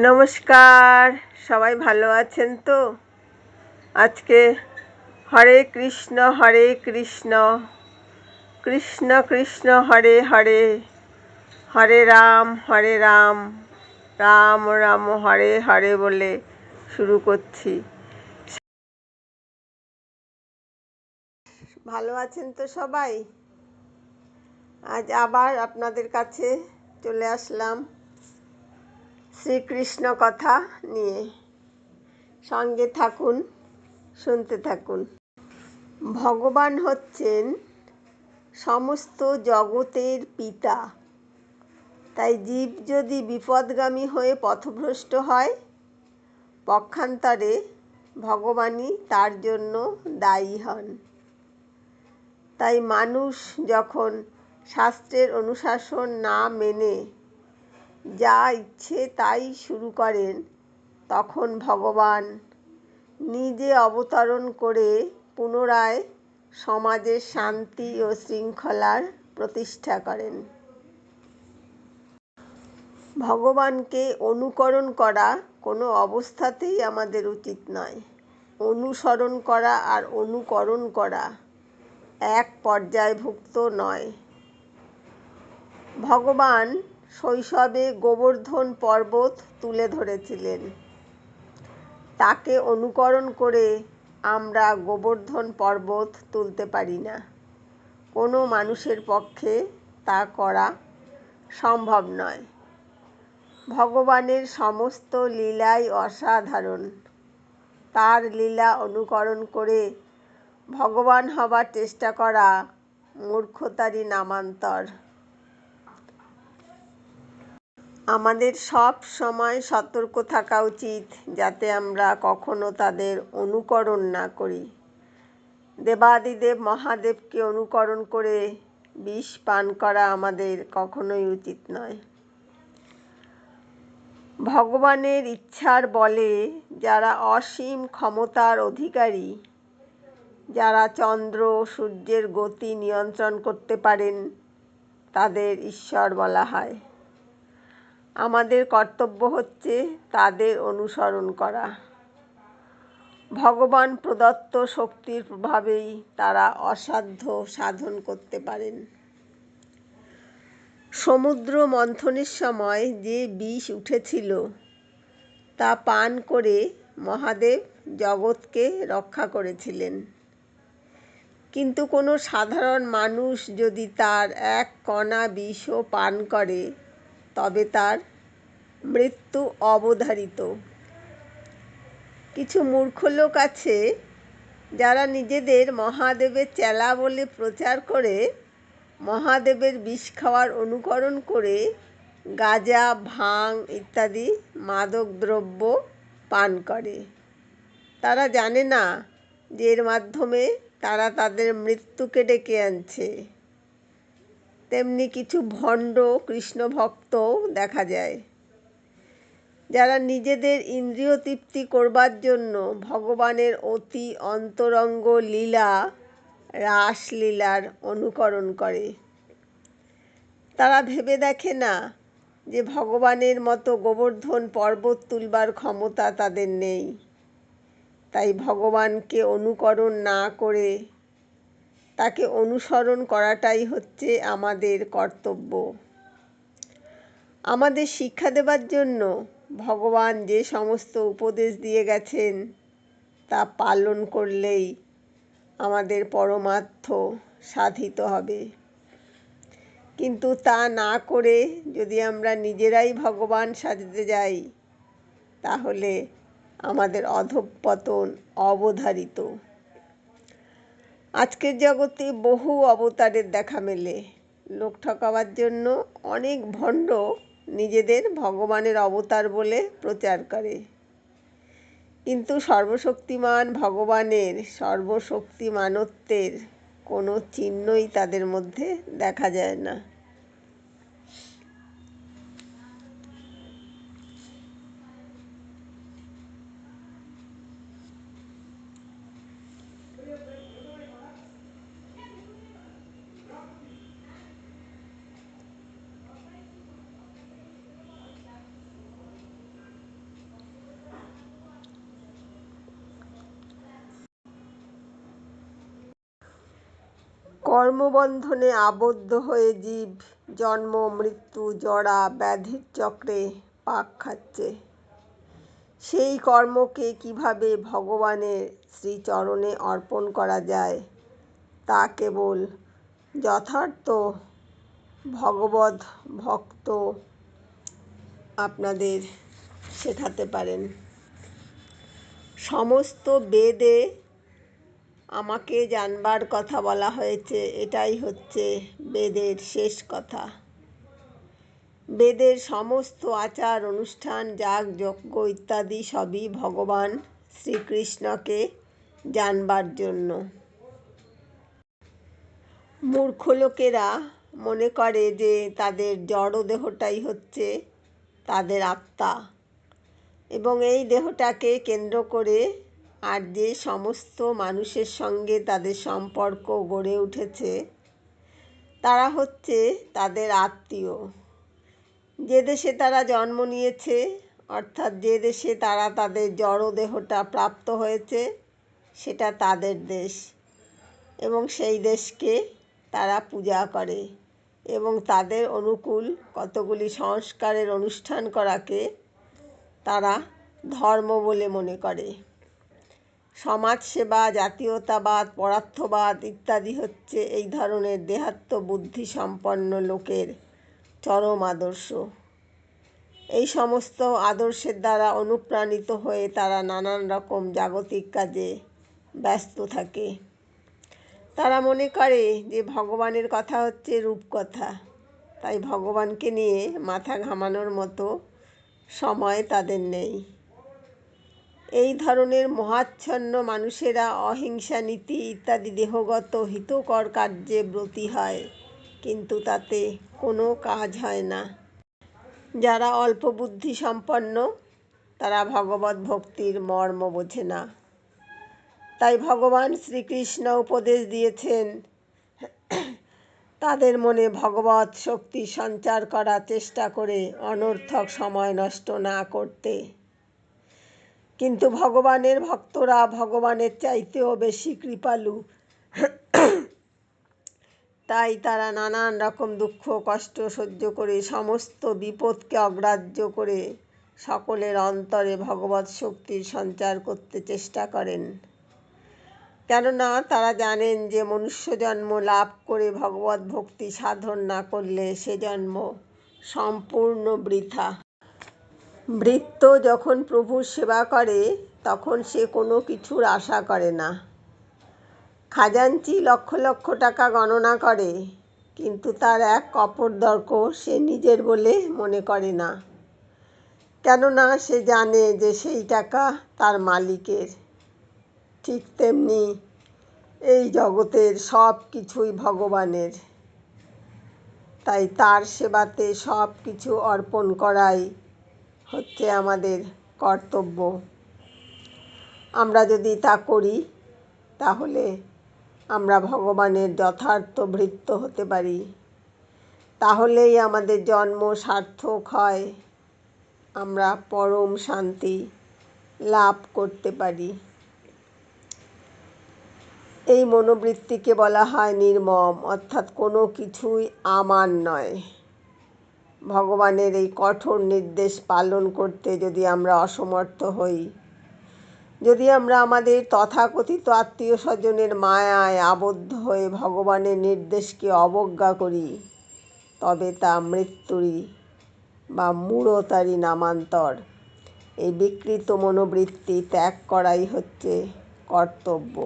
নমস্কার, সবাই ভালো আছেন তো? আজকে হরে কৃষ্ণ হরে কৃষ্ণ কৃষ্ণ কৃষ্ণ, হরে হরে হরে রাম হরে রাম রাম রাম, হরে হরে বলে শুরু করছি। ভালো আছেন তো সবাই? আজ আবার আপনাদের কাছে চলে আসলাম। শ্রীকৃষ্ণ কথা নিয়ে। সঙ্গে থাকুন, শুনতে থাকুন। ভগবান হচ্ছেন সমস্ত জগতের পিতা। তাই জীব যদি বিপদগামী হয়ে পথভ্রষ্ট হয়, পক্ষান্তরে ভগবানই তার জন্য দায়ী হন। তাই মানুষ যখন শাস্ত্রের অনুশাসন না মেনে যা ইচ্ছে তাই শুরু করেন। তখন ভগবান নিজে অবতরণ করে পুনরায় সমাজে শান্তি ও শৃঙ্খলার প্রতিষ্ঠা করেন। ভগবানকে অনুকরণ করা কোনো অবস্থাতেই আমাদের উচিত নয়। অনুসরণ করা আর অনুকরণ করা এক পর্যায়ভুক্ত নয়। ভগবান শৈশবে গোবর্ধন পর্বত তুলে ধরেছিলেন। তাকে অনুকরণ করে আমরা গোবর্ধন পর্বত তুলতে পারি না। কোনো মানুষের পক্ষে তা করা সম্ভব নয়। ভগবানের সমস্ত লীলাই অসাধারণ। তার লীলা অনুকরণ করে ভগবান হবার চেষ্টা করা মূর্খতারই নামান্তর। আমাদের সব সময় সতর্ক থাকা উচিত যাতে আমরা কখনো তাদের অনুকরণ না করি। দেবাদিদেব মহাদেবকে অনুকরণ করে বিষ পান করা আমাদের কখনোই উচিত নয়। ভগবানের ইচ্ছার বলে যারা অসীম ক্ষমতার অধিকারী, যারা চন্দ্র সূর্যের গতি নিয়ন্ত্রণ করতে পারেন, তাদের ঈশ্বর বলা হয়। আমাদের কর্তব্য হচ্ছে তাদের অনুসরণ করা। ভগবান প্রদত্ত শক্তির প্রভাবেই তারা অসাধ্য সাধন করতে পারেন। সমুদ্র মন্থনের সময় যে বিষ উঠেছিল, তা পান করে মহাদেব জগৎকে রক্ষা করেছিলেন। কিন্তু কোনো সাধারণ মানুষ যদি তার এক কণা বিষও পান করে তবে তার মৃত্যু অবধারিত। কিছু মূর্খ লোক আছে যারা নিজেদের মহাদেবের চেলা বলে প্রচার করে মহাদেবের বিষ খাওয়ার অনুকরণ করে গাঁজা, ভাং ইত্যাদি মাদক দ্রব্য পান করে। তারা জানে না যে এর মাধ্যমে তারা তাদের মৃত্যুকে ডেকে আনছে। তেমনি কিছু ভণ্ড কৃষ্ণ ভক্তও দেখা যায়। যারা নিজেদের ইন্দ্রিয় তৃপ্তি করবার জন্য ভগবানের অতি অন্তরঙ্গ লীলা, রাসলীলার অনুকরণ করে। তারা ভেবে দেখে না যে ভগবানের মতো গোবর্ধন পর্বত তুলবার ক্ষমতা তাদের নেই। তাই ভগবানকে অনুকরণ না করে তাকে অনুসরণ করাটাই হচ্ছে আমাদের কর্তব্য। আমাদের শিক্ষা দেবার জন্য ভগবান যে সমস্ত উপদেশ দিয়ে গেছেন, তা পালন করলেই আমাদের পরমার্থ সাধিত হবে। কিন্তু তা না করে যদি আমরা নিজেরাই ভগবান সাজতে যাই, তাহলে আমাদের অধঃপতন অবধারিত। আজকের জগতে বহু অবতারের দেখা মেলে। লোক ঠকাবার জন্য অনেক ভণ্ড নিজেদের ভগবানের অবতার বলে প্রচার করে। কিন্তু সর্বশক্তিমান ভগবানের সর্বশক্তিমানত্বের কোনো চিহ্নই তাদের মধ্যে দেখা যায় না। কর্মবন্ধনে আবদ্ধ হয়ে জীব, জন্ম, মৃত্যু, জরা, ব্যাধির চক্রে পাক খাচ্ছে। সেই কর্মকে কীভাবে ভগবানের শ্রীচরণে অর্পণ করা যায়, তা কেবল যথার্থ ভগবদ ভক্ত আপনাদের শেখাতে পারেন। সমস্ত বেদে আমাকে জানবার কথা বলা হয়েছে, এটাই হচ্ছে বেদের শেষ কথা। বেদের সমস্ত আচার, অনুষ্ঠান, যাগ, যজ্ঞ ইত্যাদি সবই ভগবান শ্রীকৃষ্ণকে জানবার জন্য। মূর্খ লোকেরা মনে করে যে তাদের জড় দেহটাই হচ্ছে তাদের আত্মা। এবং এই দেহটাকে কেন্দ্র করে আর যে সমস্ত মানুষের সঙ্গে তাদের সম্পর্ক গড়ে উঠেছে, তারা হচ্ছে তাদের আত্মীয়। যে দেশে তারা জন্ম নিয়েছে, অর্থাৎ যে দেশে তারা তাদের জড় দেহটা প্রাপ্ত হয়েছে, সেটা তাদের দেশ। এবং সেই দেশকে তারা পূজা করে। এবং তাদের অনুকূল কতগুলি সংস্কারের অনুষ্ঠান করাকে তারা ধর্ম বলে মনে করে। সমাজসেবা, জাতীয়তাবাদ পরার্থবাদ ইত্যাদি হচ্ছে এই ধরনের দেহাত্ম বুদ্ধি সম্পন্ন লোকের চরম আদর্শ। এই সমস্ত আদর্শের দ্বারা অনুপ্রাণিত হয়ে তারা নানান রকম জাগতিক কাজে ব্যস্ত থাকে। তারা মনে করে যে ভগবানের কথা হচ্ছে রূপকথা। তাই ভগবানকে নিয়ে মাথা ঘামানোর মতো সময় তাদের নেই। এই ধরনের মহাচ্ছন্ন মানুষেরা অহিংসা নীতি ইত্যাদি দেহগত হিতকর কার্যে ব্রতী হয়, কিন্তু তাতে কোনো কাজ হয় না। যারা অল্প বুদ্ধি সম্পন্ন, তারা ভগবত ভক্তির মর্ম বোঝে না। তাই ভগবান শ্রীকৃষ্ণ উপদেশ দিয়েছেন, তাদের মনে ভগবত শক্তি সঞ্চার করার চেষ্টা করে অনর্থক সময় নষ্ট না করতে। কিন্তু ভগবানের ভক্তরা ভগবানের চাইতেও বেশি কৃপালু। তাই তারা নানান রকম দুঃখ, কষ্ট সহ্য করে সমস্ত বিপদকে অগ্রাহ্য করে সকলের অন্তরে ভগবত শক্তির সঞ্চার করতে চেষ্টা করেন। কেননা তারা জানেন যে মনুষ্য জন্ম লাভ করে ভগবত ভক্তি সাধন না করলে সে জন্ম সম্পূর্ণ বৃথা। বৃত্ত যখন প্রভুর সেবা করে, তখন সে কোনো কিছুর আশা করে না। খাজাঞ্চি লক্ষ লক্ষ টাকা গণনা করে, কিন্তু তার এক কপরদর্ক সে নিজের বলে মনে করে না। কেননা সে জানে যে সেই টাকা তার মালিকের। ঠিক তেমনি এই জগতের সব কিছুই ভগবানের। তাই তার সেবাতে সব কিছু অর্পণ করাই হচ্ছে আমাদের কর্তব্য। আমরা যদি তা করি, তাহলে আমরা ভগবানের যথার্থ ভৃত্য হতে পারি। তাহলেই আমাদের জন্ম সার্থক হয়। আমরা পরম শান্তি লাভ করতে পারি। এই মনোবৃত্তিকে বলা হয় নির্মম, অর্থাৎ কোনো কিছুই আমার নয়। ভগবানের এই কঠোর নির্দেশ পালন করতে যদি আমরা অসমর্থ হই, যদি আমরা আমাদের তথাকথিত আত্মীয় স্বজনের মায়ায় আবদ্ধ হয়ে ভগবানের নির্দেশকে অবজ্ঞা করি, তবে তা মৃত্যুরই বা মূঢ়তারই নামান্তর। এই বিকৃত মনোবৃত্তি ত্যাগ করাই হচ্ছে কর্তব্য।